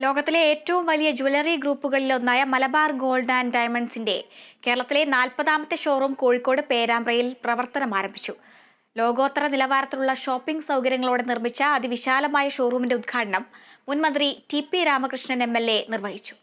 ലോകത്തിലെ ഏറ്റവും വലിയ ജ്വല്ലറി ഗ്രൂപ്പുകളിലൊന്നായ മലബാർ ഗോൾഡ് ആൻഡ് ഡയമണ്ട്സിന്റെ കേരളത്തിലെ നാൽപ്പതാമത്തെ ഷോറൂം കോഴിക്കോട് പേരാമ്പ്രയിൽ പ്രവർത്തനം ആരംഭിച്ചു. ലോകോത്തര നിലവാരത്തിലുള്ള ഷോപ്പിംഗ് സൗകര്യങ്ങളോടെ നിർമ്മിച്ച അതിവിശാലമായ ഷോറൂമിന്റെ ഉദ്ഘാടനം മുൻമന്ത്രി ടി പി രാമകൃഷ്ണൻ എം നിർവഹിച്ചു.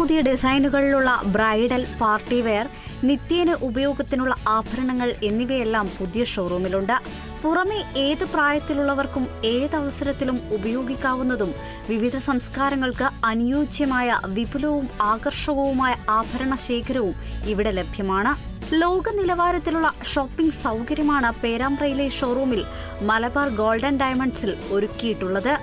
പുതിയ ഡിസൈനുകളിലുള്ള ബ്രൈഡൽ പാർട്ടി വെയർ നിത്യേന ഉപയോഗത്തിനുള്ള ആഭരണങ്ങൾ എന്നിവയെല്ലാം പുതിയ ഷോറൂമിലുണ്ട്. പുറമെ ഏത് പ്രായത്തിലുള്ളവർക്കും ഏതവസരത്തിലും ഉപയോഗിക്കാവുന്നതും വിവിധ സംസ്കാരങ്ങൾക്ക് അനുയോജ്യമായ വിപുലവും ആകർഷകവുമായ ആഭരണ ശേഖരവും ഇവിടെ ലഭ്യമാണ്. ലോക നിലവാരത്തിലുള്ള ഷോപ്പിംഗ് സൗകര്യമാണ് പേരാമ്പ്രയിലെ ഷോറൂമിൽ മലബാർ ഗോൾഡൻ ഡയമണ്ട്സിൽ ഒരുക്കിയിട്ടുള്ളത്.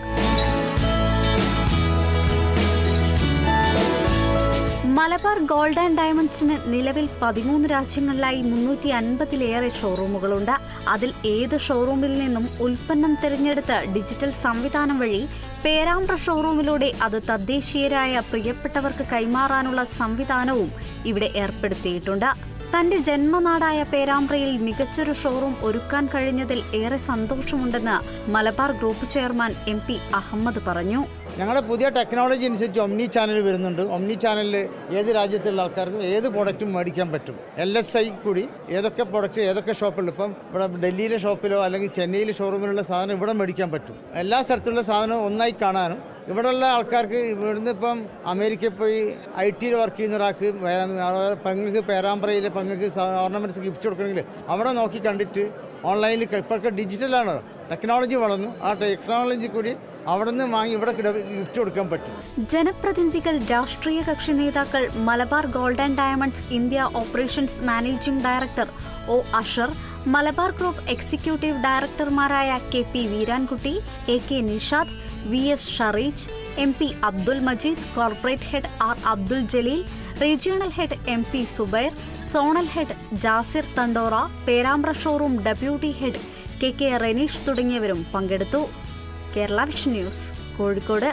മലബാർ ഗോൾഡ് ആൻഡ് ഡയമണ്ട്സിന് നിലവിൽ പതിമൂന്ന് രാജ്യങ്ങളിലായി മുന്നൂറ്റി അൻപതിലേറെ ഷോറൂമുകളുണ്ട്. അതിൽ ഏത് ഷോറൂമിൽ നിന്നും ഉൽപ്പന്നം തിരഞ്ഞെടുത്ത് ഡിജിറ്റൽ സംവിധാനം വഴി പേരാമ്പ്ര ഷോറൂമിലൂടെ അത് തദ്ദേശീയരായ പ്രിയപ്പെട്ടവർക്ക് കൈമാറാനുള്ള സംവിധാനവും ഇവിടെ ഏർപ്പെടുത്തിയിട്ടുണ്ട്. തന്റെ ജന്മനാടായ പേരാമ്പ്രയിൽ മികച്ചൊരു ഷോറൂം ഒരുക്കാൻ കഴിഞ്ഞതിൽ ഏറെ സന്തോഷമുണ്ടെന്ന് Malabar group chairman M P Ahammed പറഞ്ഞു. ഞങ്ങളുടെ പുതിയ ടെക്നോളജി അനുസരിച്ച് ഒമ്നി ചാനൽ വരുന്നുണ്ട്. ഒമ്നി ചാനലിൽ ഏത് രാജ്യത്തുള്ള ആൾക്കാർക്കും ഏത് പ്രോഡക്റ്റും മേടിക്കാൻ പറ്റും. എൽ എസ് ഐ കൂടി ഏതൊക്കെ പ്രോഡക്റ്റ് ഏതൊക്കെ ഷോപ്പിൽ ഇപ്പം ഇവിടെ ഡൽഹിയിലെ ഷോപ്പിലോ അല്ലെങ്കിൽ ചെന്നൈയിലെ ഷോറൂമിലുള്ള സാധനം ഇവിടെ മേടിക്കാൻ പറ്റും. എല്ലാ സ്ഥലത്തുള്ള സാധനവും ഒന്നായി കാണാനും ഇവിടെയുള്ള ആൾക്കാർക്ക് ഇവിടുന്ന് ഇപ്പം അമേരിക്കയിൽ പോയി ഐ ടിയിൽ വർക്ക് ചെയ്യുന്ന ഒരാൾക്ക് പെങ്ങൾക്ക് പേരാമ്പ്രയിൽ പെങ്ങൾക്ക് ഓർണമെന്റ്സ് ഗിഫ്റ്റ് കൊടുക്കണമെങ്കിൽ അവിടെ നോക്കി കണ്ടിട്ട് ഓൺലൈനിൽ ഇപ്പോഴൊക്കെ ഡിജിറ്റലാണ് ടെക്നോളജി വളർന്നു. ആ ടെക്നോളജി കൂടി അവിടെ നിന്ന് വാങ്ങി ഇവിടെ ഗിഫ്റ്റ് കൊടുക്കാൻ പറ്റും. ജനപ്രതിനിധികൾ രാഷ്ട്രീയ കക്ഷി നേതാക്കൾ Malabar gold and diamonds India operations managing director O Ashar Malabar group executive ഡയറക്ടർമാരായ K P Veerankutty A K Nishad V S Shareej M P Abdul Majeed corporate head R Abdul Jaleel regional head M P Zubair zonal head Jasir Thandora Perambra showroom deputy head K K Reneesh തുടങ്ങിയവരും പങ്കെടുത്തു. Kerala vision news Kozhikode.